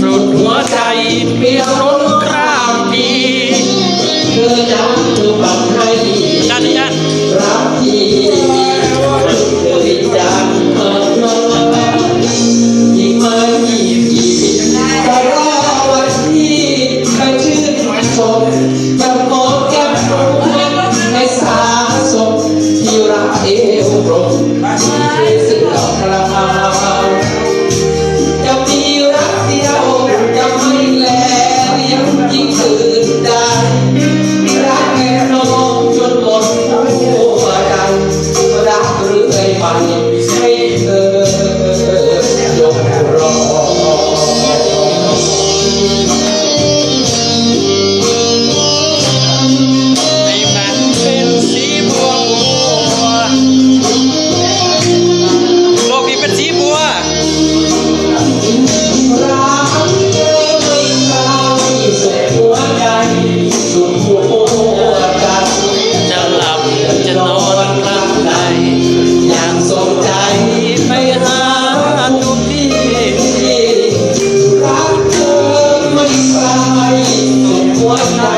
สุดหัวใจเปียกล้นกล้ามดีคือจะ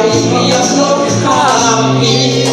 Maria, so happy.